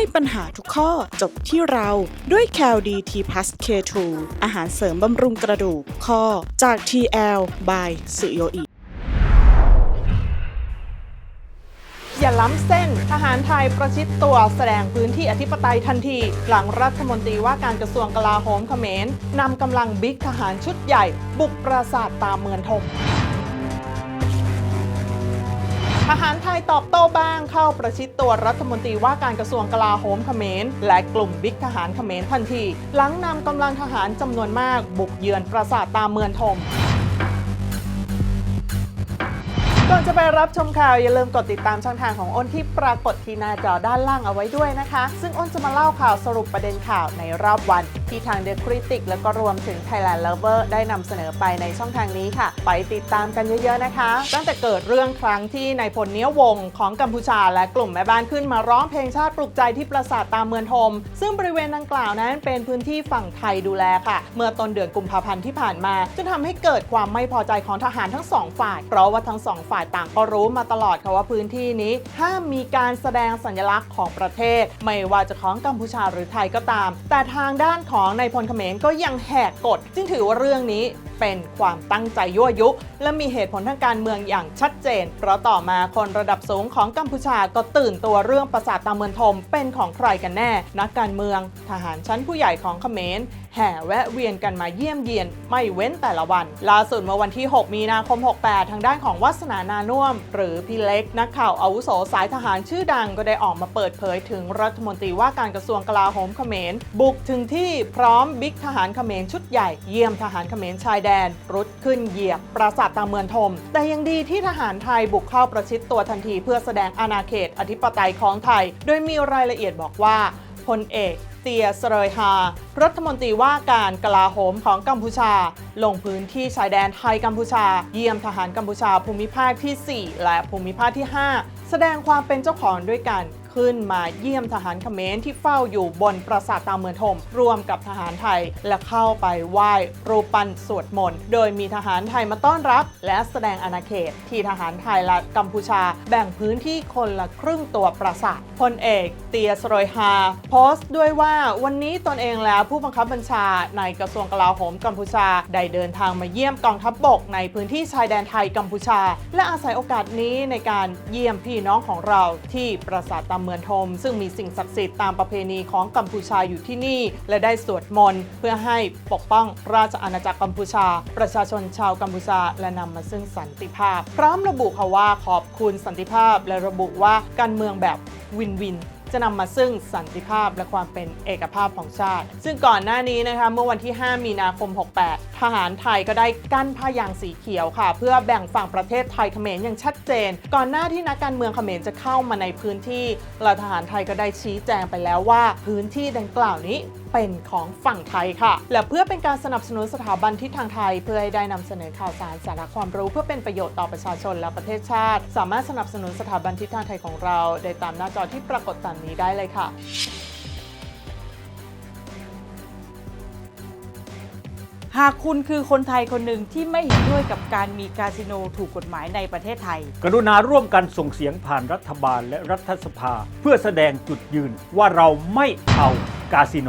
ให้ปัญหาทุกข้อจบที่เราด้วย c a l d t plus K2 อาหารเสริมบำรุงกระดูกข้อจาก TL by สุโยอิอย่าล้ำเส้น ทหารไทยประชิดตัวแสดงพื้นที่อธิปไตยทันที หลังรัฐมนตรีว่าการกระทรวงกลาโหมเขมรนำกำลังบิ๊กทหารชุดใหญ่ บุกปราสาทตามเมืองทม ทหารไทยตอบโต้บ้างเข้าประชิดตัวรัฐมนตรีว่าการกระทรวงกลาโหมเขมรและกลุ่มบิ๊กทหารเขมรทันที หลังนำกำลังทหารจำนวนมากบุกเยือนปราสาทตามเมืองทมก่อนจะไปรับชมข่าว อย่าลืมกดติดตามช่องทางของอ้นที่ปรากฏที่หน้าจอด้านล่างเอาไว้ด้วยนะคะ ซึ่งอ้นจะมาเล่าข่าวสรุปประเด็นข่าวในรอบวัน ที่ทาง The Critic และก็รวมถึง Thailand Lover ได้นำเสนอไปในช่องทางนี้ค่ะ ไปติดตามกันเยอะๆนะคะ ตั้งแต่เกิดเรื่องครั้งที่นายพลเนี้ยวงศ์ของกัมพูชาและกลุ่มแม่บ้านขึ้นมาร้องเพลงชาติปลุกใจที่ปราสาทตามเมืองทม ซึ่งบริเวณดังกล่าวนั้นเป็นพื้นที่ฝั่งไทยดูแลค่ะ เมื่อต้นเดือนกุมภาพันธ์ที่ผ่านมาจนทำให้เกิดความไม่พอใจของทหารทั้งสองฝ่าย เพราะว่าทั้งสองฝ่ายต่างก็รู้มาตลอดค่ะว่าพื้นที่นี้ห้ามมีการแสดงสัญลักษณ์ของประเทศ ไม่ว่าจะของกัมพูชาหรือไทยก็ตาม แต่ทางด้านของนายพลเขมรก็ยังแหกกฎจึงถือว่าเรื่องนี้เป็นความตั้งใจยั่วยุ และมีเหตุผลทางการเมืองอย่างชัดเจน เพราะต่อมาคนระดับสูงของกัมพูชาก็ตื่นตัวเรื่องประสาทตาเมืองทมเป็นของใครกันแน่ นักการเมือง ทหารชั้นผู้ใหญ่ของเขมร แห่แวะเวียนกันมาเยี่ยมเยียนไม่เว้นแต่ละวัน ล่าสุดเมื่อวันที่ 6 มีนาคม 68 ทางด้านของวัฒนานานุ่ม หรือพี่เล็ก นักข่าวอาวุโสสายทหารชื่อดังก็ได้ออกมาเปิดเผยถึงรัฐมนตรีว่าการกระทรวงกลาโหมเขมร บุกถึงที่พร้อมบิ๊กทหารเขมรชุดใหญ่เยี่ยมทหารเขมรชายแดน รุดขึ้นเหยียบปราสาทตามเมืองทม แต่ยังดีที่ทหารไทยบุกเข้าประชิดตัวทันที เพื่อแสดงอาณาเขตอธิปไตยของไทย โดยมีรายละเอียดบอกว่าพลเอก ตียสเรยฮารัฐมนตรีว่าการกลาโหมของกัมพูชา ลงพื้นที่ชายแดนไทยกัมพูชา เยี่ยมทหารกัมพูชาภูมิภาคที่ 4 และภูมิภาคที่ 5 แสดงความเป็นเจ้าของด้วยกัน ขึ้นมาเยี่ยมทหารเขมรที่เฝ้าอยู่บนปราสาทตามเมืองทมร่วมกับทหารไทยและเข้าไปไหว้รูปปั้นสวดมนต์โดยมีทหารไทยมาต้อนรับ และแสดงอาณาเขต ที่ทหารไทยและกัมพูชา แบ่งพื้นที่คนละครึ่งตัวปราสาทพลเอกเตียสโรยฮาโพสต์ด้วยว่าวันนี้ตนเองและผู้บังคับบัญชาในกระทรวงกลาโหมกัมพูชา ได้เดินทางมาเยี่ยมกองทัพบบกในพื้นที่ชายแดนไทยกัมพูชา และอาศัยโอกาสนี้ในการเยี่ยมพี่น้องของเราที่ปราสาทตามมือนทม ซึ่งมีสิ่งศักดิ์สิทธิ์ตามประเพณีของกัมพูชาอยู่ที่นี่ และได้สวดมนต์เพื่อให้ปกป้องราชอาณาจักรกัมพูชา ประชาชนชาวกัมพูชา และนำมาซึ่งสันติภาพ พร้อมระบุค่ะว่าขอบคุณสันติภาพและระบุว่าการเมืองแบบวินวิน จะนำมาซึ่งสันติภาพและความเป็นเอกภาพของชาติ ซึ่งก่อนหน้านี้นะคะเมื่อวันที่ 5 มีนาคม 68 ทหารไทยก็ได้กั้นผ้ายางสีเขียวค่ะ เพื่อแบ่งฝั่งประเทศไทยเขมรอย่างชัดเจน ก่อนหน้าที่นักการเมืองเขมรจะเข้ามาในพื้นที่เราทหารไทยก็ได้ชี้แจงไปแล้วว่า พื้นที่ดังกล่าวนี้เป็นของฝั่งไทยค่ะ และเพื่อเป็นการสนับสนุนสถาบันที่ทางไทย เพื่อให้ได้นำเสนอข่าวสารสาระความรู้เพื่อเป็นประโยชน์ต่อประชาชนและประเทศชาติ สามารถสนับสนุนสถาบันทิศทางไทยของเราได้ตามหน้าจอที่ปรากฏตามนี้ได้เลยค่ะหากคุณคือคนไทยคนหนึ่งที่ไม่เห็นด้วยกับการมีคาสิโนถูกกฎหมายในประเทศไทย กรุณาร่วมกันส่งเสียงผ่านรัฐบาลและรัฐสภา เพื่อแสดงจุดยืนว่าเราไม่เอากาสิโน